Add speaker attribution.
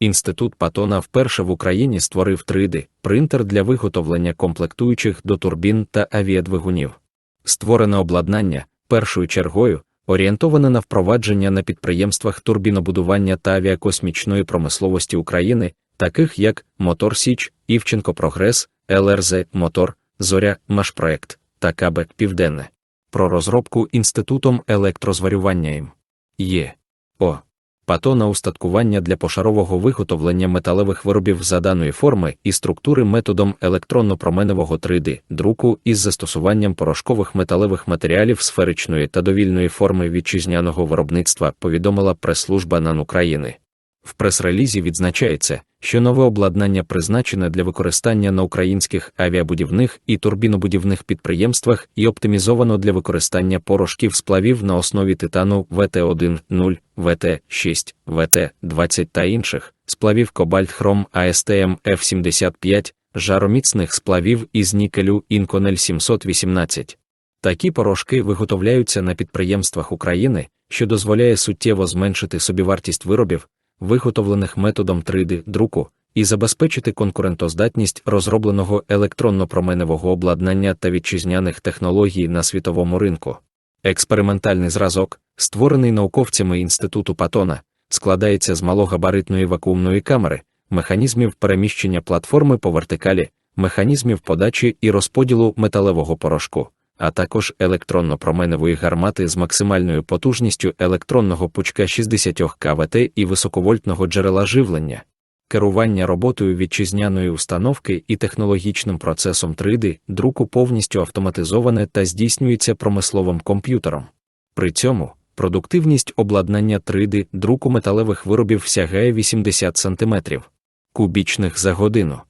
Speaker 1: Інститут Патона вперше в Україні створив 3D принтер для виготовлення комплектуючих до турбін та авіадвигунів. Створене обладнання першою чергою орієнтоване на впровадження на підприємствах турбінобудування та авіакосмічної промисловості України, таких як Мотор Січ, Івченко Прогрес, ЛРЗ Мотор, Зоря Машпроект та КБ Південне. Про розробку інститутом електрозварювання ім. Є. О. Патона устаткування для пошарового виготовлення металевих виробів заданої форми і структури методом електронно-променевого 3D друку із застосуванням порошкових металевих матеріалів сферичної та довільної форми вітчизняного виробництва повідомила прес-служба НАН України. В прес-релізі відзначається, що нове обладнання призначене для використання на українських авіабудівних і турбінобудівних підприємствах і оптимізовано для використання порошків сплавів на основі титану ВТ1, 0, ВТ6, ВТ20 та інших, сплавів кобальт хром АСТМ F75, жароміцних сплавів із нікелю Інконель 718. Такі порошки виготовляються на підприємствах України, що дозволяє суттєво зменшити собівартість виробів, виготовлених методом 3D-друку, і забезпечити конкурентоздатність розробленого електронно-променевого обладнання та вітчизняних технологій на світовому ринку. Експериментальний зразок, створений науковцями Інституту Патона, складається з малогабаритної вакуумної камери, механізмів переміщення платформи по вертикалі, механізмів подачі і розподілу металевого порошку, а також електронно-променевої гармати з максимальною потужністю електронного пучка 60 КВТ і високовольтного джерела живлення. Керування роботою вітчизняної установки і технологічним процесом 3D друку повністю автоматизоване та здійснюється промисловим комп'ютером. При цьому продуктивність обладнання 3D друку металевих виробів сягає 80 см кубічних за годину.